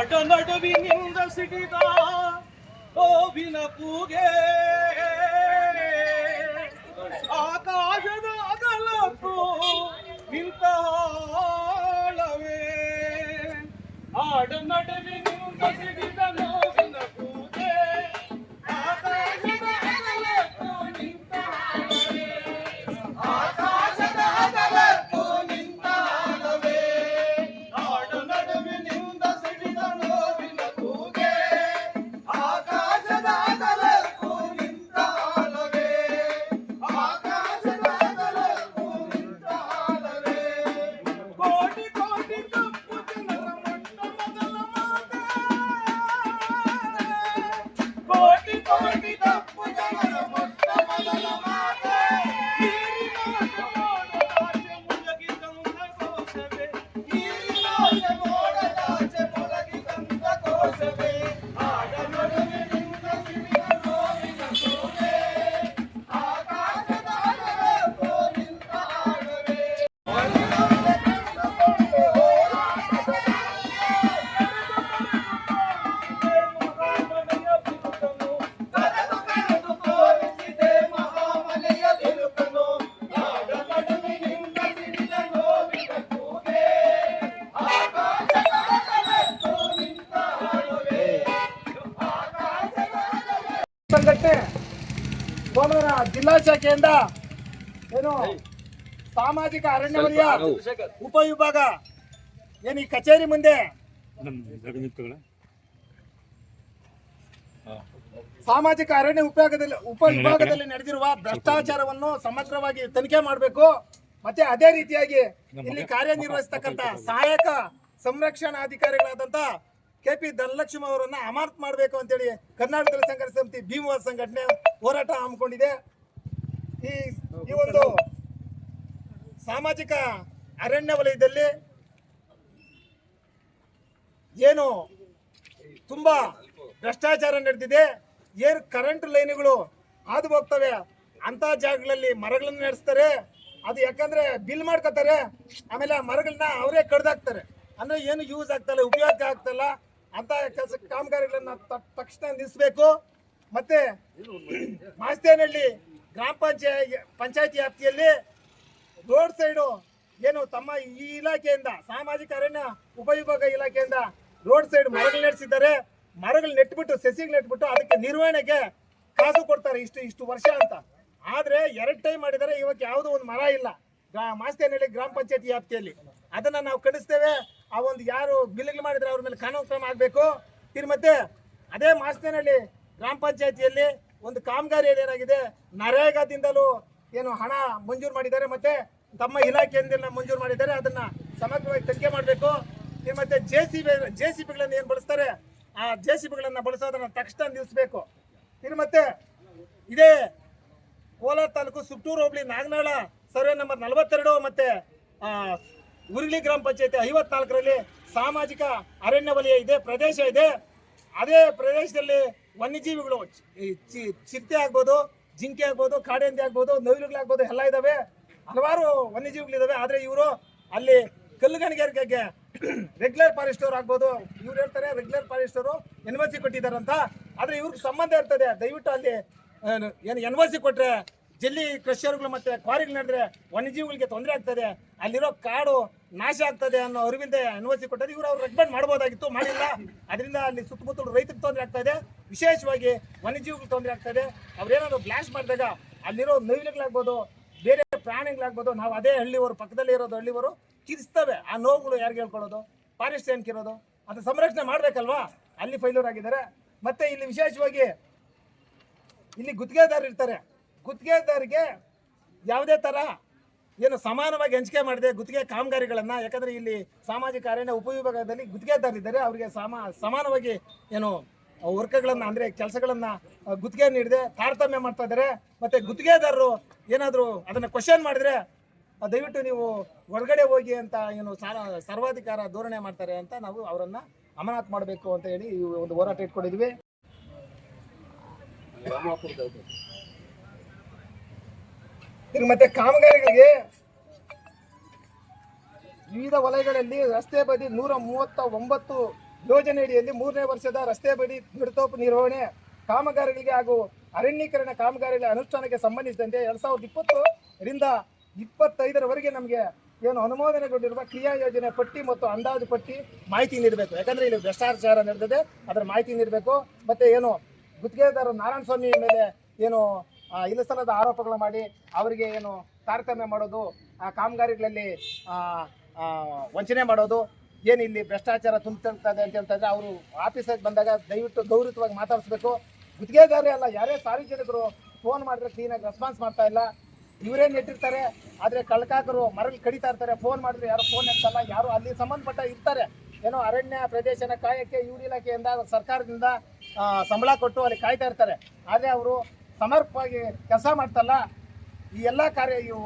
ಆಟ ನಡುವಿನಿಂದ ಸಿಡಿದ ಗೋವಿನ ಕೂಗೆ. ಆಕಾಶದ ಅಗಲಕ್ಕೂ ನಿಂತ ಹಾಳವೇ ಆಡ ನಡುವಿನಿಂದ ಜಿಲ್ಲಾ ಶಾಖೆಯಿಂದ ಏನು ಸಾಮಾಜಿಕ ಅರಣ್ಯ ವಲಯ ಉಪವಿಭಾಗ ಏನು ಈ ಕಚೇರಿ ಮುಂದೆ ಸಾಮಾಜಿಕ ಅರಣ್ಯ ಉಪವಿಭಾಗದಲ್ಲಿ ಉಪವಿಭಾಗದಲ್ಲಿ ನಡೆದಿರುವ ಭ್ರಷ್ಟಾಚಾರವನ್ನು ಸಮಗ್ರವಾಗಿ ತನಿಖೆ ಮಾಡಬೇಕು. ಮತ್ತೆ ಅದೇ ರೀತಿಯಾಗಿ ಇಲ್ಲಿ ಕಾರ್ಯನಿರ್ವಹಿಸತಕ್ಕಂತ ಸಹಾಯಕ ಸಂರಕ್ಷಣಾಧಿಕಾರಿಗಳಾದಂತ ಕೆ ಪಿ ಧನಲಕ್ಷ್ಮಿ ಅವರನ್ನ ಅಮಾನತ್ ಮಾಡಬೇಕು ಅಂತೇಳಿ ಕರ್ನಾಟಕ ದಲಿತ ಸಂಘರ್ಷ ಸಮಿತಿ ಭೀಮವಾದ ಸಂಘಟನೆ ಹೋರಾಟ ಹಮ್ಮಿಕೊಂಡಿದೆ. ಈ ಈ ಒಂದು ಸಾಮಾಜಿಕ ಅರಣ್ಯ ವಲಯದಲ್ಲಿ ಏನು ತುಂಬಾ ಭ್ರಷ್ಟಾಚಾರ ನಡೆದಿದೆ. ಏರ್ ಕರೆಂಟ್ ಲೈನ್ಗಳು ಹಾದು ಹೋಗ್ತವೆ ಅಂತ ಜಾಗಗಳಲ್ಲಿ ಮರಗಳನ್ನು ನಡೆಸ್ತಾರೆ. ಅದು ಯಾಕಂದ್ರೆ ಬಿಲ್ ಮಾಡ್ಕೋತಾರೆ. ಆಮೇಲೆ ಆ ಮರಗಳನ್ನ ಅವರೇ ಕಡ್ದಾಕ್ತಾರೆ. ಅಂದ್ರೆ ಏನು ಯೂಸ್ ಆಗ್ತಲ್ಲ ಉಪಯೋಗ ಆಗ್ತಲ್ಲ ಅಂತ ಕೆಲಸ ಕಾಮಗಾರಿಗಳನ್ನ ತಕ್ಷಣ ನಿಲ್ಲಿಸಬೇಕು ಮತ್ತೆ ಮಾಸ್ತೇನಹಳ್ಳಿ ಗ್ರಾಮ ಪಂಚಾಯ ಪಂಚಾಯತಿ ವ್ಯಾಪ್ತಿಯಲ್ಲಿ ರೋಡ್ ಸೈಡು ಏನು ತಮ್ಮ ಈ ಇಲಾಖೆಯಿಂದ, ಸಾಮಾಜಿಕ ಅರಣ್ಯ ಉಪವಿಭಾಗ ಇಲಾಖೆಯಿಂದ ರೋಡ್ ಸೈಡ್ ಮರಗಳು ನಡೆಸಿದ್ದಾರೆ. ಮರಗಳು ನೆಟ್ಬಿಟ್ಟು, ಸಸಿಗಳು ನೆಟ್ಬಿಟ್ಟು ಅದಕ್ಕೆ ನಿರ್ವಹಣೆಗೆ ಕಾಸು ಕೊಡ್ತಾರೆ ಇಷ್ಟು ಇಷ್ಟು ವರ್ಷ ಅಂತ. ಆದ್ರೆ ಎರಡು ಟೈಮ್ ಮಾಡಿದರೆ ಇವಾಗ ಯಾವುದೋ ಒಂದು ಮರ ಇಲ್ಲ. ಮಾಸ್ತೇನಹಳ್ಳಿ ಗ್ರಾಮ ಪಂಚಾಯತಿ ವ್ಯಾಪ್ತಿಯಲ್ಲಿ. ಅದನ್ನ ನಾವು ಖಂಡಿಸ್ತೇವೆ. ಆ ಒಂದು ಯಾರು ಬಿಲ್ಗಳು ಮಾಡಿದ್ರೆ ಅವ್ರ ಮೇಲೆ ಕಾನೂನು ಕ್ರಮ ಆಗಬೇಕು? ತಿರ್ ಮತ್ತೆ ಅದೇ ಮಾಸ್ತಿನಲ್ಲಿ ಗ್ರಾಮ ಪಂಚಾಯತಿಯಲ್ಲಿ ಒಂದು ಕಾಮಗಾರಿ ಏನಾಗಿದೆ? ನರೇಗಾದಿಂದಲೂ ಏನು ಹಣ ಮಂಜೂರು ಮಾಡಿದ್ದಾರೆ ಮತ್ತೆ ತಮ್ಮ ಇಲಾಖೆಯಿಂದ ಮಂಜೂರು ಮಾಡಿದ್ದಾರೆ. ಅದನ್ನ ಸಮಗ್ರವಾಗಿ ತನಿಖೆ ಮಾಡಬೇಕು. ಮತ್ತೆ J C B J C ಬಿಗಳನ್ನು ಏನು ಬಳಸ್ತಾರೆ? ಆ ಜೆ ಸಿ ಬಿಗಳನ್ನು ಬಳಸೋದನ್ನ ತಕ್ಷಣ ನಿಲ್ಲಿಸಬೇಕು. ಇನ್ನು ಮತ್ತೆ ಇದೇ ಕೋಲಾರ ತಾಲೂಕು ಸುಟ್ಟೂರು ಹೋಬಳಿ ನಾಗನಾಳ ಸರ್ವೆ ನಂಬರ್ ನಲವತ್ತೆರಡು ಮತ್ತೆ ಉರ್ಲಿ ಗ್ರಾಮ ಪಂಚಾಯತಿ ಐವತ್ನಾಲ್ಕರಲ್ಲಿ ಸಾಮಾಜಿಕ ಅರಣ್ಯ ವಲಯ ಇದೆ, ಪ್ರದೇಶ ಇದೆ. ಅದೇ ಪ್ರದೇಶದಲ್ಲಿ ವನ್ಯಜೀವಿಗಳು ಚಿರತೆ ಆಗ್ಬೋದು, ಜಿಂಕೆ ಆಗ್ಬೋದು, ಕಾಡೆಂದಿ ಆಗ್ಬೋದು, ನವಿಲುಗಳಾಗ್ಬೋದು ಎಲ್ಲ ಇದ್ದಾವೆ ಹಲವಾರು ವನ್ಯಜೀವಿಗಳಿದ್ದಾವೆ ಆದರೆ ಇವರು ಅಲ್ಲಿ ಕಲ್ಲುಗಣಿಗಾರಿಕೆಗೆ ರೆಗ್ಯುಲರ್ ಫಾರೆಸ್ಟರ್ ಆಗ್ಬೋದು. ಇವ್ರು ಹೇಳ್ತಾರೆ, ರೆಗ್ಯುಲರ್ ಫಾರೆಸ್ಟರು ಎನ್ ಸಿ ಕೊಟ್ಟಿದ್ದಾರಂತ ಆದರೆ ಇವ್ರಿಗೆ ಸಂಬಂಧ ಇರ್ತದೆ. ದಯವಿಟ್ಟು ಅಲ್ಲಿ ಏನು ಎನ್ ಒ ಸಿ ಕೊಟ್ಟರೆ ಜಲ್ಲಿ ಕ್ರಷರ್ಗಳು ಮತ್ತೆ ಕ್ವಾರಿಗಳು ನಡೆದ್ರೆ ವನ್ಯಜೀವಿಗಳಿಗೆ ತೊಂದರೆ ಆಗ್ತದೆ. ಅಲ್ಲಿರೋ ಕಾಡು ನಾಶ ಆಗ್ತದೆ ಅನ್ನೋ ಅರಿವಿಂದ ಅನುವಸಿ ಕೊಟ್ಟರೆ ಇವರು ಅವ್ರು ರೆಕಮೆಂಡ್ ಮಾಡ್ಬೋದಾಗಿತ್ತು, ಮಾಡಿಲ್ಲ. ಅದರಿಂದ ಅಲ್ಲಿ ಸುತ್ತಮುತ್ತಲು ರೈತರಿಗೆ ತೊಂದರೆ ಆಗ್ತಾ ಇದೆ. ವಿಶೇಷವಾಗಿ ವನ್ಯಜೀವಿಗಳು ತೊಂದರೆ ಆಗ್ತದೆ ಅವ್ರೇನಾದ್ರು ಬ್ಲಾಸ್ಟ್ ಮಾಡಿದಾಗ ಅಲ್ಲಿರೋ ನವಿಲುಗಳಾಗ್ಬೋದು, ಬೇರೆ ಪ್ರಾಣಿಗಳಾಗ್ಬೋದು, ನಾವು ಅದೇ ಹಳ್ಳಿಯವರು, ಪಕ್ಕದಲ್ಲಿ ಇರೋದು ಹಳ್ಳಿಯವರು ಕಿರಿಸ್ತವೆ. ಆ ನೋವುಗಳು ಯಾರಿಗೆ ಹೇಳ್ಕೊಳ್ಳೋದು? ಫಾರೆಸ್ಟ್ ಏನಕ್ಕಿರೋದು ಅದು ಸಂರಕ್ಷಣೆ ಮಾಡಬೇಕಲ್ವಾ? ಅಲ್ಲಿ ಫೈಲೂರ್ ಆಗಿದ್ದಾರೆ. ಮತ್ತೆ ಇಲ್ಲಿ ವಿಶೇಷವಾಗಿ ಇಲ್ಲಿ ಗುತ್ತಿಗೆದಾರರು ಇರ್ತಾರೆ. ಗುತ್ತಿಗೆದಾರಿಗೆ ಯಾವುದೇ ಥರ ಏನು ಸಮಾನವಾಗಿ ಹಂಚಿಕೆ ಮಾಡಿದೆ, ಗುತ್ತಿಗೆ ಕಾಮಗಾರಿಗಳನ್ನು. ಯಾಕಂದರೆ ಇಲ್ಲಿ ಸಾಮಾಜಿಕ ಅರಣ್ಯ ಉಪವಿಭಾಗದಲ್ಲಿ ಗುತ್ತಿಗೆದಾರರಿದ್ದಾರೆ. ಅವರಿಗೆ ಸಮ, ಸಮಾನವಾಗಿ ಏನು, ವರ್ಕ್ಗಳನ್ನು, ಅಂದರೆ ಕೆಲಸಗಳನ್ನು ಗುತ್ತಿಗೆ ನೀಡಿದೆ, ತಾರತಮ್ಯ ಮಾಡ್ತಾ ಇದ್ದಾರೆ. ಮತ್ತು ಗುತ್ತಿಗೆದಾರರು ಏನಾದರೂ ಅದನ್ನು ಕ್ವಶನ್ ಮಾಡಿದರೆ ದಯವಿಟ್ಟು ನೀವು ಹೊರಗಡೆ ಹೋಗಿ ಅಂತ ಏನು ಸಾರ ಸರ್ವಾಧಿಕಾರ ಧೋರಣೆ ಮಾಡ್ತಾರೆ ಅಂತ ನಾವು ಅವರನ್ನು ಅಮಾನತ್ ಮಾಡಬೇಕು ಅಂತ ಹೇಳಿ ಒಂದು ಹೋರಾಟ ಇಟ್ಕೊಂಡಿದ್ವಿ ಈಗ ಮತ್ತೆ ಕಾಮಗಾರಿಗಳಿಗೆ ವಿವಿಧ ವಲಯಗಳಲ್ಲಿ ರಸ್ತೆ ಬದಿ ನೂರ ಮೂವತ್ತ ಒಂಬತ್ತು ಯೋಜನೆಯಡಿಯಲ್ಲಿ ಮೂರನೇ ವರ್ಷದ ರಸ್ತೆ ಬಡಿ ಬಿಡತೋಪು ನಿರ್ವಹಣೆ, ಕಾಮಗಾರಿಗಳಿಗೆ ಹಾಗೂ ಅರಣ್ಯೀಕರಣ ಕಾಮಗಾರಿಗಳ ಅನುಷ್ಠಾನಕ್ಕೆ ಸಂಬಂಧಿಸಿದಂತೆ ಎರಡ್ ಸಾವಿರದ ಇಪ್ಪತ್ತರಿಂದ ಇಪ್ಪತ್ತೈದರವರೆಗೆ ನಮಗೆ ಏನು ಅನುಮೋದನೆಗೊಂಡಿರುವ ಕ್ರಿಯಾ ಯೋಜನೆ ಪಟ್ಟಿ ಮತ್ತು ಅಂದಾಜು ಪಟ್ಟಿ ಮಾಹಿತಿ ನೀಡಬೇಕು. ಯಾಕಂದ್ರೆ ಇಲ್ಲಿ ಭ್ರಷ್ಟಾಚಾರ ನಡೆದಿದೆ, ಅದರ ಮಾಹಿತಿ ನೀಡಬೇಕು. ಮತ್ತೆ ಏನು ಗುತ್ತಿಗೆದಾರ ನಾರಾಯಣ ಸ್ವಾಮಿ ಮೇಲೆ ಏನು ಇಲ್ಲಸಲ್ಲದ ಆರೋಪಗಳು ಮಾಡಿ ಅವರಿಗೆ ಏನು ತಾರತಮ್ಯ ಮಾಡೋದು, ಆ, ಕಾಮಗಾರಿಗಳಲ್ಲಿ ವಂಚನೆ ಮಾಡೋದು, ಏನು ಇಲ್ಲಿ ಭ್ರಷ್ಟಾಚಾರ ತುಂಬ್ತಿರ್ತದೆ ಅಂತ ಹೇಳ್ತಾರೆ ಅವರು ಆಫೀಸಿಗೆ ಬಂದಾಗ ದಯವಿಟ್ಟು ಗೌರವವಾಗಿ ಮಾತಾಡಿಸ್ಬೇಕು. ಗುತ್ತಿಗೆದಾರೇ ಅಲ್ಲ, ಯಾರೇ ಸಾರ್ವಜನಿಕರು ಫೋನ್ ಮಾಡಿದ್ರೆ ಕ್ಲೀನಾಗಿ ರೆಸ್ಪಾನ್ಸ್ ಮಾಡ್ತಾ ಇಲ್ಲ. ಇವರೇ ನೆಟ್ಟಿರ್ತಾರೆ, ಆದರೆ ಕಳ್ಕಾಕರು ಮರಳು ಕಡಿತಾ ಇರ್ತಾರೆ. ಫೋನ್ ಮಾಡಿದ್ರೆ ಯಾರು ಫೋನ್ ಎತ್ತಲ್ಲ, ಯಾರು ಅಲ್ಲಿ ಸಂಬಂಧಪಟ್ಟ ಇರ್ತಾರೆ. ಏನೋ ಅರಣ್ಯ ಪ್ರದೇಶನ ಕಾಯಕ್ಕೆ ಇವ್ರ ಇಲಾಖೆಯಿಂದ ಸರ್ಕಾರದಿಂದ ಸಂಬಳ ಕೊಟ್ಟು ಅಲ್ಲಿ ಕಾಯ್ತಾ ಇರ್ತಾರೆ. ಆದರೆ ಅವರು ಸಮರ್ಪವಾಗಿ ಕೆಲಸ ಮಾಡ್ತಲ್ಲ, ಈ ಎಲ್ಲ ಕಾರ್ಯ ಇವು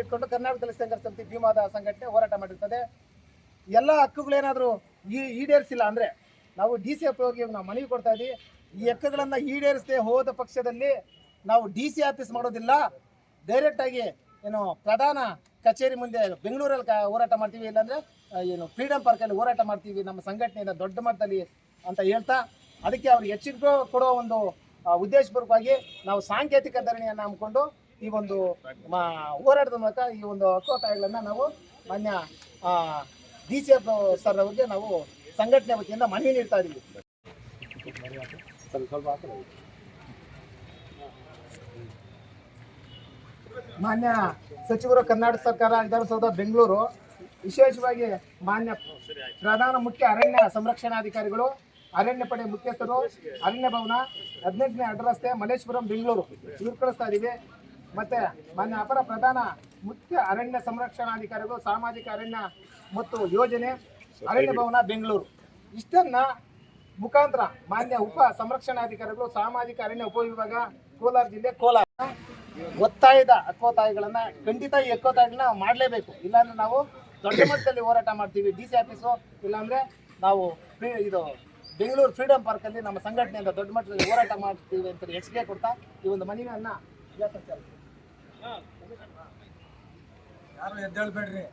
ಇಟ್ಕೊಂಡು ಕರ್ನಾಟಕದಲ್ಲಿ ಸಂಘರ್ಷ ಸಮಿತಿ ಭೀಮಾದ ಸಂಘಟನೆ ಹೋರಾಟ ಮಾಡಿರ್ತದೆ. ಎಲ್ಲ ಹಕ್ಕುಗಳೇನಾದರೂ ಈ ಈಡೇರಿಸಿಲ್ಲ ಅಂದರೆ ನಾವು ಡಿ ಸಿ ಹೋಗಿ ನಾವು ಮನವಿ ಕೊಡ್ತಾ ಇದ್ದೀವಿ ಈ ಹಕ್ಕುಗಳನ್ನು ಈಡೇರಿಸದೆ ಹೋದ ಪಕ್ಷದಲ್ಲಿ ನಾವು ಡಿ ಸಿ ಆಫೀಸ್ ಮಾಡೋದಿಲ್ಲ. ಡೈರೆಕ್ಟಾಗಿ ಏನು ಪ್ರಧಾನ ಕಚೇರಿ ಮುಂದೆ ಬೆಂಗಳೂರಲ್ಲಿ ಕ ಹೋರಾಟ ಮಾಡ್ತೀವಿ, ಇಲ್ಲಾಂದರೆ ಏನು ಫ್ರೀಡಮ್ ಪಾರ್ಕಲ್ಲಿ ಹೋರಾಟ ಮಾಡ್ತೀವಿ, ನಮ್ಮ ಸಂಘಟನೆಯಿಂದ ದೊಡ್ಡ ಮಟ್ಟದಲ್ಲಿ ಅಂತ ಹೇಳ್ತಾ, ಅದಕ್ಕೆ ಅವ್ರಿಗೆ ಎಚ್ಚರಿಕೆ ಕೊಡೋ ಒಂದು ಉದ್ದೇಶಪೂರ್ವಕವಾಗಿ ನಾವು ಸಾಂಕೇತಿಕ ಧರಣಿಯನ್ನು ಹಮ್ಮಿಕೊಂಡು ಈ ಒಂದು ಹೋರಾಟದ ಮೂಲಕ ಈ ಒಂದು ಹಕ್ಕೋತ್ತಾಯಗಳನ್ನು ನಾವು ಮಾನ್ಯ ಡಿ ಸಿ ಎಫ್ ಸರ್ ಅವರಿಗೆ ನಾವು ಸಂಘಟನೆ ವತಿಯಿಂದ ಮನವಿ ನೀಡ್ತಾ ಇದ್ದೀವಿ ಮಾನ್ಯ ಸಚಿವರು ಕರ್ನಾಟಕ ಸರ್ಕಾರ ವಿಧಾನಸೌಧ ಬೆಂಗಳೂರು, ವಿಶೇಷವಾಗಿ ಮಾನ್ಯ ಪ್ರಧಾನ ಮುಖ್ಯ ಅರಣ್ಯ ಸಂರಕ್ಷಣಾಧಿಕಾರಿಗಳು ಅರಣ್ಯ ಪಡೆ ಮುಖ್ಯಸ್ಥರು, ಅರಣ್ಯ ಭವನ, ಹದಿನೆಂಟನೇ ಅಡ್ರಸ್ತೆ ಮಲ್ಲೇಶ್ವರಂ, ಬೆಂಗಳೂರು. ಇವ್ರು ಕಳಿಸ್ತಾ ಇದ್ದೀವಿ ಮತ್ತೆ ಮಾನ್ಯ ಅಪರ ಪ್ರಧಾನ ಮುಖ್ಯ ಅರಣ್ಯ ಸಂರಕ್ಷಣಾಧಿಕಾರಿಗಳು, ಸಾಮಾಜಿಕ ಅರಣ್ಯ ಮತ್ತು ಯೋಜನೆ, ಅರಣ್ಯ ಭವನ, ಬೆಂಗಳೂರು. ಇಷ್ಟನ್ನ ಮುಖಾಂತರ ಮಾನ್ಯ ಉಪ ಸಂರಕ್ಷಣಾಧಿಕಾರಿಗಳು, ಸಾಮಾಜಿಕ ಅರಣ್ಯ ಉಪವಿಭಾಗ ಕೋಲಾರ ಜಿಲ್ಲೆ ಕೋಲಾರ. ಒತ್ತಾಯದ ಅಕ್ಕೋತಾಯಿಗಳನ್ನ, ಖಂಡಿತ ಈ ಹಕ್ಕೋತ್ತಾಯಗಳನ್ನ ಮಾಡಲೇಬೇಕು. ಇಲ್ಲಾಂದ್ರೆ ನಾವು ದೊಡ್ಡ ಮಟ್ಟದಲ್ಲಿ ಹೋರಾಟ ಮಾಡ್ತೀವಿ ಡಿ ಸಿ ಆಫೀಸು. ಇಲ್ಲಾಂದ್ರೆ ನಾವು ಇದು ಬೆಂಗಳೂರು ಫ್ರೀಡಂ ಪಾರ್ಕ್ ಅಲ್ಲಿ ನಮ್ಮ ಸಂಘಟನೆಯಿಂದ ದೊಡ್ಡ ಮಟ್ಟದಲ್ಲಿ ಹೋರಾಟ ಮಾಡ್ತೀವಿ ಅಂತ ಎಚ್ಚರಿಕೆ ಕೊಡ್ತಾ ಈ ಒಂದು ಮನವಿಯನ್ನ ಯಾರು ಎದ್ದೇಳ್ಬೇಡ್ರಿ.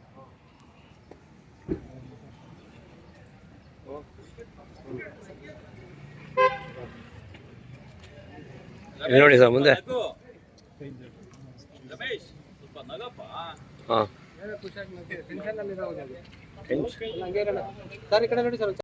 ನೋಡಿ ಸರ್ ಮುಂದೆ. ಹಾಂ. ಖುಷಿಯಾಗಿ ಟೆನ್ಷನ್ ಸರ್ ಈ ಕಡೆ ನೋಡಿ ಸರ್